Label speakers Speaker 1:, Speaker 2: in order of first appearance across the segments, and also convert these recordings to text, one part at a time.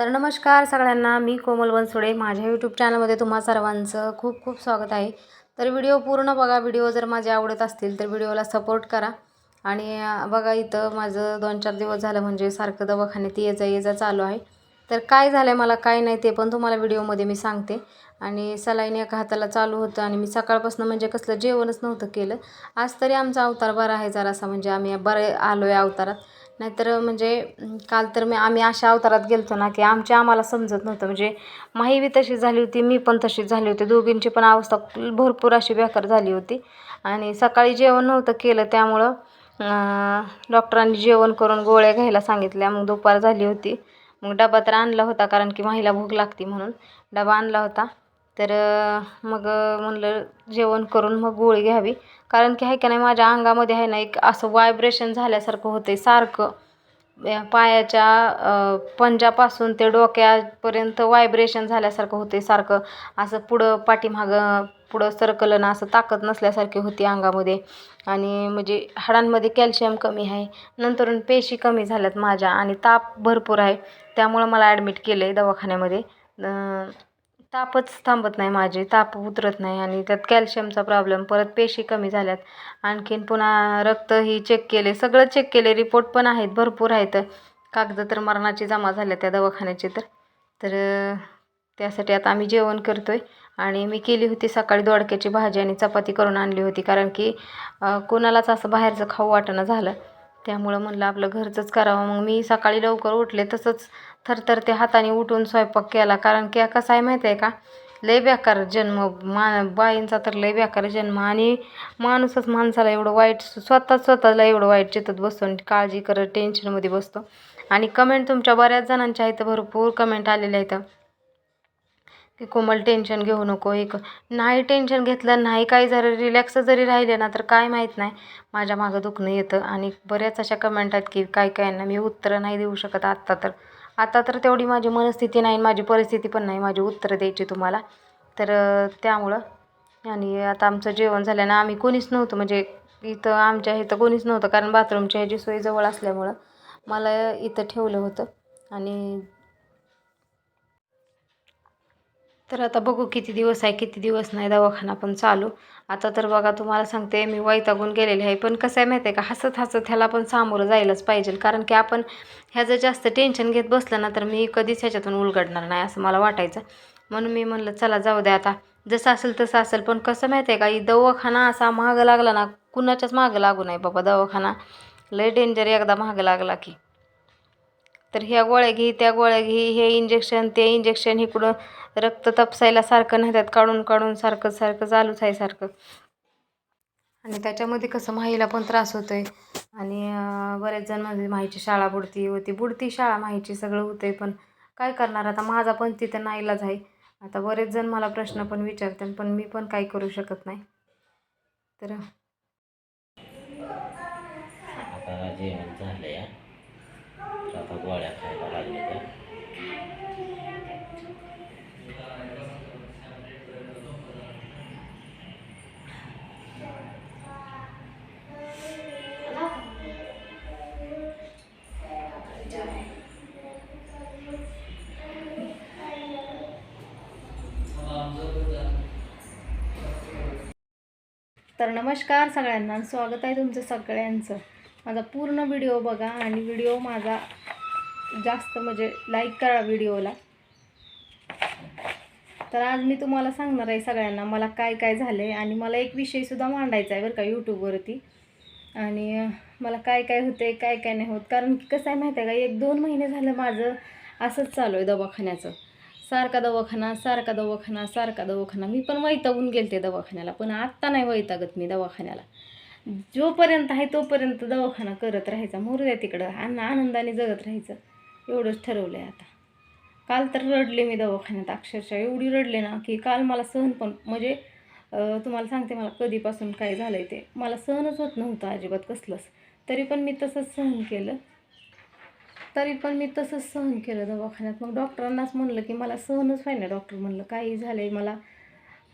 Speaker 1: तर नमस्कार सगळ्यांना मी कोमल बनसोडे. माझ्या यूट्यूब चॅनलमध्ये तुम्हा सर्वांचं खूप खूप स्वागत आहे. तर व्हिडिओ पूर्ण बघा. व्हिडिओ जर माझे आवडत असतील तर व्हिडिओला सपोर्ट करा. आणि बघा इथं माझं दोन चार दिवस झालं म्हणजे सारखं दवाखान्यात ये जा ये जा चालू आहे. तर काय झालं आहे मला काय नाही ते पण तुम्हाला व्हिडिओमध्ये मी सांगते. आणि सलाईन एका हाताला चालू होतं आणि मी सकाळपासून म्हणजे कसलं जेवणच नव्हतं केलं. आज तरी आमचा अवतार बरा आहे जरासा. म्हणजे आम्ही बरे आलो आहे अवतारात. नाहीतर म्हणजे काल तर मी आम्ही अशा अवतारात गेलतो ना की आमच्या आम्हाला समजत नव्हतं. म्हणजे माही बी तशी झाली होती मी पण तशीच झाली होती. दोघींची पण अवस्था भरपूर अशी बेकार झाली होती. आणि सकाळी जेवण नव्हतं केलं त्यामुळं डॉक्टरांनी जेवण करून गोळ्या घ्यायला सांगितल्या. मग दुपार झाली होती. मग डबा तर आणला होता कारण की माहीला भूक लागते म्हणून. डबा आणला होता. तर मग म्हणलं जेवण करून मग गोळी घ्यावी. कारण की आहे का नाही माझ्या अंगामध्ये आहे ना एक असं वायब्रेशन झाल्यासारखं होतं आहे सारखं. या पायाच्या पंजापासून ते डोक्यापर्यंत वायब्रेशन झाल्यासारखं होतं आहे सारखं. असं पुढं पाठीमागं पुढं सरकलं ना असं ताकद नसल्यासारखी होती अंगामध्ये. आणि म्हणजे हाडांमध्ये कॅल्शियम कमी आहे. नंतरून पेशी कमी झाल्यात माझ्या आणि ताप भरपूर आहे. त्यामुळं मला ॲडमिट केलं आहे दवाखान्यामध्ये तापच थांबत नाही माझे ताप उतरत नाही आणि त्यात कॅल्शियमचा प्रॉब्लेम परत पेशी कमी झाल्यात. आणखीन पुन्हा रक्तही चेक केले सगळं चेक केले रिपोर्ट पण आहेत भरपूर आहेत. कागद तर मरणाची जमा झाल्या त्या दवाखान्याची तर. तर त्यासाठी आता आम्ही जेवण करतो आहे आणि मी केली होती सकाळी दोडक्याची भाजी आणि चपाती करून आणली होती कारण की कोणालाच असं बाहेरचं खाऊ वाटणं झालं. त्यामुळं म्हणलं आपलं घरचंच करावं. मग मी सकाळी लवकर उठले तसंच थरथर ते हाताने उठून स्वयंपाक केला. कारण की कसं आहे माहिती आहे का? लय बेकार जन्म. मा बाईंचा तर लय बेकार जन्म. आणि माणूसच माणसाला एवढं वाईट स्वतःच स्वतःला एवढं वाईट चितत बसतो आणि काळजी करत टेन्शनमध्ये बसतो. आणि कमेंट तुमच्या बऱ्याच जणांच्या आहेत भरपूर कमेंट आलेल्या आहेत की कोमल टेन्शन घेऊ नको एक नाही टेन्शन घेतलं नाही काही जरी रिलॅक्स जरी राहिले ना तर काय माहीत नाही. माझ्या मागं दुखणं येतं आणि बऱ्याच अशा कमेंट आहेत की काय काय ना मी उत्तरं नाही देऊ शकत आत्ता तर. आता तर तेवढी माझी मनस्थिती नाही माझी परिस्थिती पण नाही माझी उत्तरं द्यायची तुम्हाला. तर त्यामुळं आणि आता आमचं जेवण झालं ना आम्ही कोणीच नव्हतं म्हणजे इथं आमच्या इथं कोणीच नव्हतं कारण बाथरूमच्या ह्याची सोय जवळ असल्यामुळं मला इथं ठेवलं होतं. आणि तर आता बघू किती दिवस आहे किती दिवस नाही दवाखाना पण चालू. आता तर बघा तुम्हाला सांगते मी वैतागून गेलेले आहे. पण कसं आहे माहिती आहे का हसत हसत ह्याला पण सामोरं जायलाच पाहिजे. कारण की आपण ह्याचं जास्त टेन्शन घेत बसलं ना तर मी कधीच ह्याच्यातून उलगडणार नाही असं मला वाटायचं. म्हणून मी म्हणलं चला जाऊ द्या आता. जसं असेल तसं असेल. पण कसं माहिती आहे का ही दवाखाना असा महाग लागला ना कुणाच्याच मागं लागू नाही बाबा दवाखाना. लय डेंजर एकदा महाग लागला की. तर ह्या गोळ्या घे त्या गोळ्या घे हे इंजेक्शन ते इंजेक्शन इकडं रक्त तपसायला सारखं नाही त्यात काढून काढून सारखं सारखं चालूच आहे सारखं. आणि त्याच्यामध्ये कसं माहीला पण त्रास होतो आहे आणि बरेच जण म्हणजे माहीची शाळा बुडती होती बुडती शाळा माहीची सगळं होतं आहे पण काय करणार? आता माझा पण तिथं नाईलाज आहे. आता बरेच जण मला प्रश्न पण विचारतात पण मी पण काही करू शकत नाही. तर
Speaker 2: आता जेवण झालं या तर आता गोळ्या खायला लागले त्या
Speaker 1: तर नमस्कार सगळ्यांना स्वागत आहे तुमचं सगळ्यांचं. माझा पूर्ण व्हिडिओ बघा आणि व्हिडिओ माझा जास्त म्हणजे लाईक करा व्हिडिओला तर आज मी तुम्हाला सांगणार आहे सगळ्यांना मला काय काय झालं आहे आणि मला एक विषयसुद्धा मांडायचा आहे बरं का यूट्यूबवरती आणि मला काय काय होतं आहे काय काय नाही होत. कारण की कसं आहे माहिती आहे का एक दोन महिने झालं माझं असंच चालू आहे दवाखान्याचं. सारखा दवाखाना सारखा दवाखाना सारखा दवाखाना. मी पण वैतागून गेलते दवाखान्याला पण आत्ता नाही वैतागत मी दवाखान्याला. जोपर्यंत आहे तोपर्यंत दवाखाना करत राहायचा मोरू द्या तिकडं आणि आनंदाने जगत राहायचं. एवढंच ठरवलं आहे आता. काल तर रडले मी दवाखान्यात अक्षरशः एवढी रडले ना की काल मला सहन पण म्हणजे तुम्हाला सांगते मला कधीपासून काय झालं आहे ते. मला सहनच होत नव्हतं अजिबात कसलंच. तरी पण मी तसंच सहन केलं. तरी पण मी तसंच सहन केलं दवाखान्यात. मग डॉक्टरांनाच म्हणलं की मला सहनच व्हायला डॉक्टर म्हणलं काही झालं आहे मला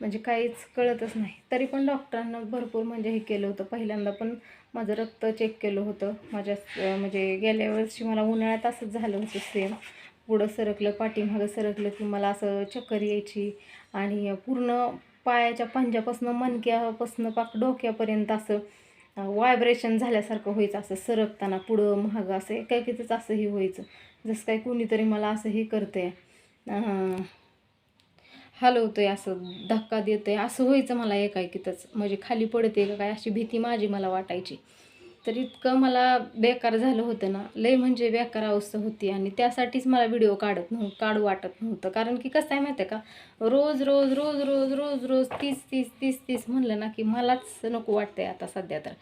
Speaker 1: म्हणजे काहीच कळतच नाही. तरी पण डॉक्टरांना भरपूर म्हणजे हे केलं होतं. पहिल्यांदा पण माझं रक्त चेक केलं होतं. माझ्या म्हणजे गेल्या वर्षी मला उन्हाळ्यात असंच झालं होतं सेम
Speaker 3: पुढं सरकलं पाठीमागं सरकलं की मला असं चक्कर यायची आणि पूर्ण पायाच्या पंजापासनं मनक्यापासनं पाक डोक्यापर्यंत असं वायब्रेशन झाल्यासारखं व्हायचं. असं सरकताना पुढं महाग असं एकाएकीच असंही व्हायचं. जसं काय कुणीतरी मला असंही करते हलवतोय असं धक्का देतोय असं व्हायचं मला एकाएकीतच. म्हणजे खाली पडते का काय? अशी भीती माझी मला वाटायची. तर इतकं मला बेकार झालं होतं ना. लय म्हणजे बेकार अवस्था होती आणि त्यासाठीच मला व्हिडिओ काढत नव्हतं काढू वाटत नव्हतं. कारण की कसं आहे माहिती आहे का? रोज रोज रोज रोज रोज रोज तीस तीस तीस तीस म्हणलं ना की मलाच नको वाटतंय आता सध्या तर.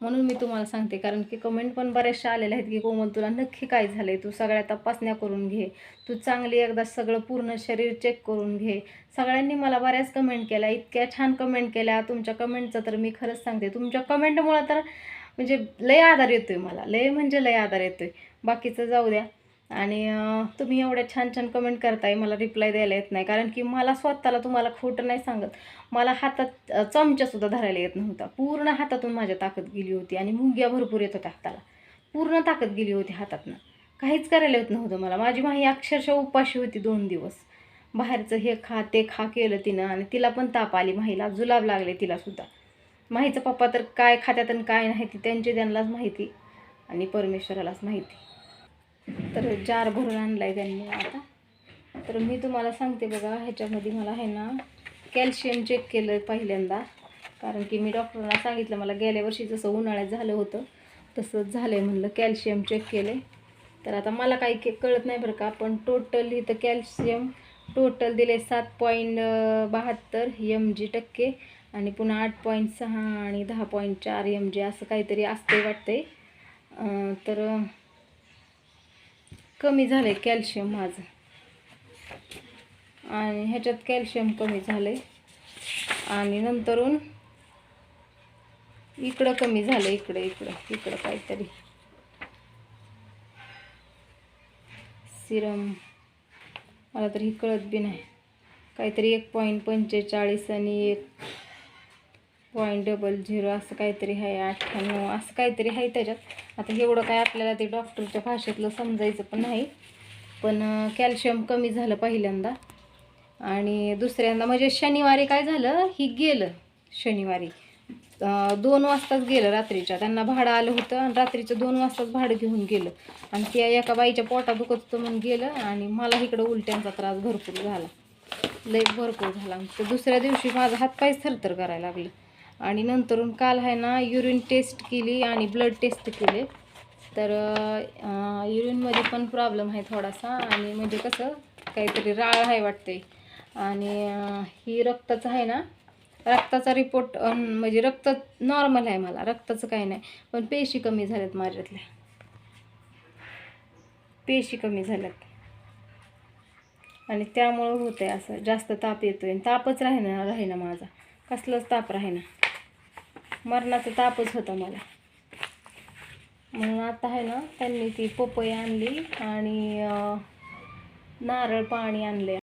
Speaker 3: म्हणून मी तुम्हाला सांगते कारण की कमेंट पण बऱ्याचशा आलेल्या आहेत की कोमल तुला नक्की काय झालं आहे तू सगळ्या तपासण्या करून घे. तू चांगली एकदा सगळं पूर्ण शरीर चेक करून घे. सगळ्यांनी मला बऱ्याच कमेंट केल्या. इतक्या छान कमेंट केल्या. तुमच्या कमेंटचं तर मी खरंच सांगते. तुमच्या कमेंटमुळं तर म्हणजे लय आधार येतो आहे मला. लय म्हणजे लय आधार येतो आहे बाकीचं जाऊ द्या. आणि तुम्ही एवढ्या छान छान कमेंट करताय मला रिप्लाय द्यायला येत नाही. कारण की मला स्वतःला तुम्हाला खोटं नाही सांगत. मला हातात चमच्यासुद्धा धरायला येत नव्हता. पूर्ण हातातून माझ्या ताकद गेली होती आणि मुंग्या भरपूर येत होत्या हाताला. पूर्ण ताकद गेली होती हातातनं. काहीच करायला येत नव्हतं मला. माझी माही अक्षरशः उपाशी होती दोन दिवस. बाहेरचं हे खा ते खा केलं तिनं आणि तिला पण ताप आली. माहीला जुलाब लागले तिलासुद्धा माहीचं पप्पा तर काय खात्यात आणि काय नाही ती त्यांची त्यांनाच माहिती आणि परमेश्वरालाच माहिती. तर जार भरून आणला आहे त्यांनी आता. तर मी तुम्हाला सांगते बघा ह्याच्यामध्ये मला आहे ना कॅल्शियम चेक केलं पहिल्यांदा. कारण की मी डॉक्टरांना सांगितलं मला गेल्या वर्षी जसं उन्हाळ्यात झालं होतं तसंच झालं आहे म्हणलं कॅल्शियम चेक केले तर आता मला काही के कळत नाही बरं का पण टोटल इथं कॅल्शियम टोटल दिले सात पॉईंट बहात्तर एम जी टक्के आणि पुन्हा आठ पॉईंट सहा आणि दहा पॉईंट चार एम जी असं काहीतरी असते वाटतंय. तर कमी झालं आहे कॅल्शियम माझं. आणि ह्याच्यात कॅल्शियम कमी झालं आहे आणि नंतरून इकडं कमी झालं इकडं इकडं इकडं काहीतरी. सिरम. मला तर ही कळत बी नाही. काहीतरी एक पॉईंट पंचेचाळीस आणि एक पॉईंट डबल झिरो असं काहीतरी आहे अठ्ठ्याण्णव असं काहीतरी आहे त्याच्यात. आता एवढं काय आपल्याला ते डॉक्टरच्या भाषेतलं समजायचं पण नाही. पण कॅल्शियम कमी झालं पहिल्यांदा. आणि दुसऱ्यांदा म्हणजे शनिवारी काय झालं ही गेलं शनिवारी. दोन वाजताच गेलं रात्रीच्या. त्यांना भाडं आलं होतं आणि रात्रीचं दोन वाजताच भाडं घेऊन गेलं. आणि त्या एका बाईच्या पोटा दुखत होतं म्हणून गेलं आणि मला इकडं उलट्यांचा त्रास भरपूर झाला. लई भरपूर झाला. तर दुसऱ्या दिवशी माझा हातपायच थरथर करायला लागले. आणि नंतरून काल आहे ना युरिन टेस्ट केली आणि ब्लड टेस्ट केले. तर युरिनमध्ये पण प्रॉब्लेम आहे थोडासा. आणि म्हणजे कसं काहीतरी राळ आहे वाटते. आणि ही रक्ताचं आहे ना रक्ताचा रिपोर्ट म्हणजे रक्त नॉर्मल आहे मला. रक्ताचं काही नाही. पण पेशी कमी झाल्यात माझ्यातल्या. पेशी कमी झाल्यात. आणि त्यामुळं होतं आहे असं. जास्त ताप येतो आणि तापच राहीना राहीना माझा. कसलाच ताप राहिना. मरणाचा तापच होता मला. म्हणून आता आहे ना त्यांनी ती पपई आणली आणि नारळ पाणी आणले.